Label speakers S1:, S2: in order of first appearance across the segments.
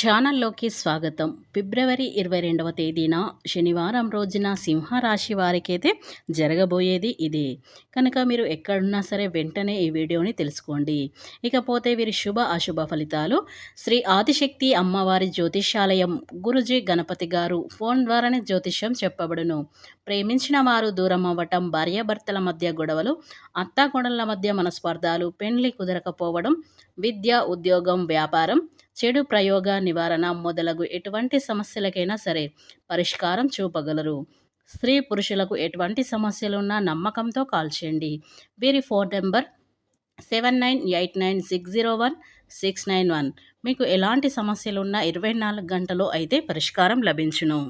S1: ఛానల్లోకి స్వాగతం. ఫిబ్రవరి ఇరవై రెండవ తేదీన శనివారం రోజున సింహరాశి వారికైతే జరగబోయేది ఇదే. కనుక మీరు ఎక్కడున్నా సరే వెంటనే ఈ వీడియోని తెలుసుకోండి. ఇకపోతే వీరి శుభ అశుభ ఫలితాలు. శ్రీ ఆదిశక్తి అమ్మవారి జ్యోతిషాలయం గురుజీ గణపతి గారు ఫోన్ ద్వారానే జ్యోతిష్యం చెప్పబడును. ప్రేమించిన వారు దూరం అవ్వటం భార్యాభర్తల మధ్య గొడవలు అత్తాకోడళ్ళ మధ్య మనస్పర్ధాలు పెండ్లి కుదరకపోవడం విద్య ఉద్యోగం వ్యాపారం చెడు ప్రయోగ నివారణ మొదలగు ఎటువంటి సమస్యలకైనా సరే పరిష్కారం చూపగలరు. స్త్రీ పురుషులకు ఎటువంటి సమస్యలున్నా నమ్మకంతో కాల్ చేయండి. వీరి phone number seven nine eight nine six zero one six nine one. మీకు ఎలాంటి సమస్యలున్నా ఇరవై నాలుగు గంటలో అయితే పరిష్కారం లభించును.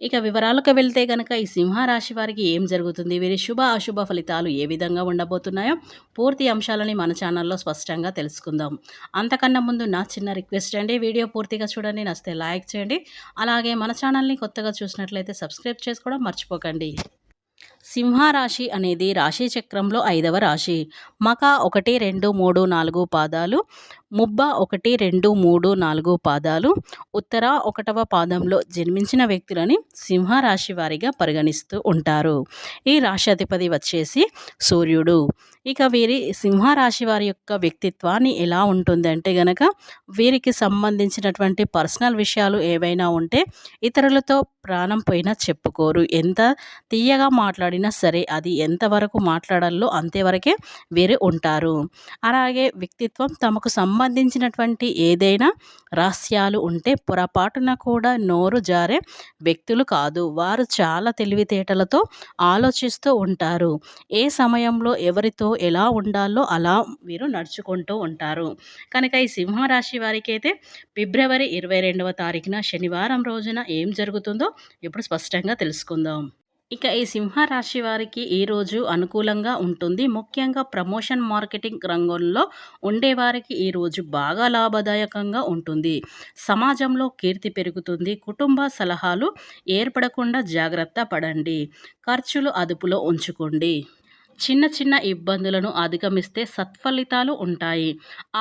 S1: ఇక వివరాలకు వెళ్తే గనక ఈ సింహరాశి వారికి ఏం జరుగుతుంది? వీరి శుభ అశుభ ఫలితాలు ఏ విధంగా ఉండబోతున్నాయో పూర్తి అంశాలని మన ఛానల్లో స్పష్టంగా తెలుసుకుందాం. అంతకన్నా ముందు నా చిన్న రిక్వెస్ట్ అండి వీడియో పూర్తిగా చూడండి నచ్చితే లైక్ చేయండి. అలాగే మన ఛానల్ని కొత్తగా చూసినట్లయితే సబ్స్క్రైబ్ చేసుకోవడం మర్చిపోకండి. సింహరాశి అనేది రాశి చక్రంలో ఐదవ రాశి. మక ఒకటి రెండు మూడు నాలుగు పాదాలు ముబ్బ ఒకటి రెండు మూడు నాలుగు పాదాలు ఉత్తర ఒకటవ పాదంలో జన్మించిన వ్యక్తులని సింహరాశి వారిగా పరిగణిస్తూ ఉంటారు. ఈ రాశి వచ్చేసి సూర్యుడు. ఇక వీరి సింహరాశి వారి యొక్క వ్యక్తిత్వాన్ని ఎలా ఉంటుందంటే గనక వీరికి సంబంధించినటువంటి పర్సనల్ విషయాలు ఏవైనా ఉంటే ఇతరులతో ప్రాణం పోయినా చెప్పుకోరు. ఎంత తీయగా మాట్లాడి మాట్లాడినా సరే అది ఎంతవరకు మాట్లాడాలో అంతేవరకే వీరు ఉంటారు. అలాగే వ్యక్తిత్వం తమకు సంబంధించినటువంటి ఏదైనా రహస్యాలు ఉంటే పొరపాటున కూడా నోరు జారే వ్యక్తులు కాదు. వారు చాలా తెలివితేటలతో ఆలోచిస్తూ ఉంటారు. ఏ సమయంలో ఎవరితో ఎలా ఉండాలో అలా వీరు నడుచుకుంటూ ఉంటారు. కనుక ఈ సింహరాశి వారికి అయితే ఫిబ్రవరి ఇరవై రెండవ తారీఖున శనివారం రోజున ఏం జరుగుతుందో ఇప్పుడు స్పష్టంగా తెలుసుకుందాం. ఇక ఈ సింహరాశి వారికి ఈరోజు అనుకూలంగా ఉంటుంది. ముఖ్యంగా ప్రమోషన్ మార్కెటింగ్ రంగంలో ఉండేవారికి ఈరోజు బాగా లాభదాయకంగా ఉంటుంది. సమాజంలో కీర్తి పెరుగుతుంది. కుటుంబ సలహాలు ఏర్పడకుండా జాగ్రత్త పడండి. ఖర్చులు అదుపులో ఉంచుకోండి. చిన్న చిన్న ఇబ్బందులను అధిగమిస్తే సత్ఫలితాలు ఉంటాయి.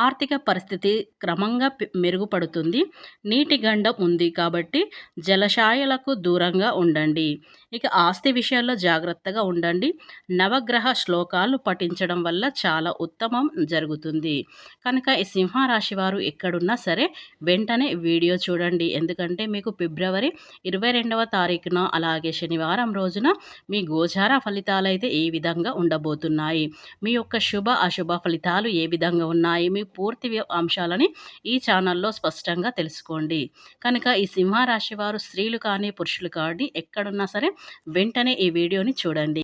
S1: ఆర్థిక పరిస్థితి క్రమంగా మెరుగుపడుతుంది. నీటి గండం ఉంది కాబట్టి జలశాయలకు దూరంగా ఉండండి. ఇక ఆస్తి విషయాల్లో జాగ్రత్తగా ఉండండి. నవగ్రహ శ్లోకాలు పఠించడం వల్ల చాలా ఉత్తమం జరుగుతుంది. కనుక ఈ సింహరాశి వారు ఎక్కడున్నా సరే వెంటనే వీడియో చూడండి. ఎందుకంటే మీకు ఫిబ్రవరి ఇరవై రెండవ తారీఖున అలాగే శనివారం రోజున మీ గోచార ఫలితాలు అయితే ఈ విధంగా ఉండబోతున్నాయి. మీ యొక్క శుభ అశుభ ఫలితాలు ఏ విధంగా ఉన్నాయి? మీ పూర్తి అంశాలని ఈ ఛానల్లో స్పష్టంగా తెలుసుకోండి. కనుక ఈ సింహరాశి వారు స్త్రీలు కానీ పురుషులు కానీ ఎక్కడున్నా సరే వెంటనే ఈ వీడియోని చూడండి.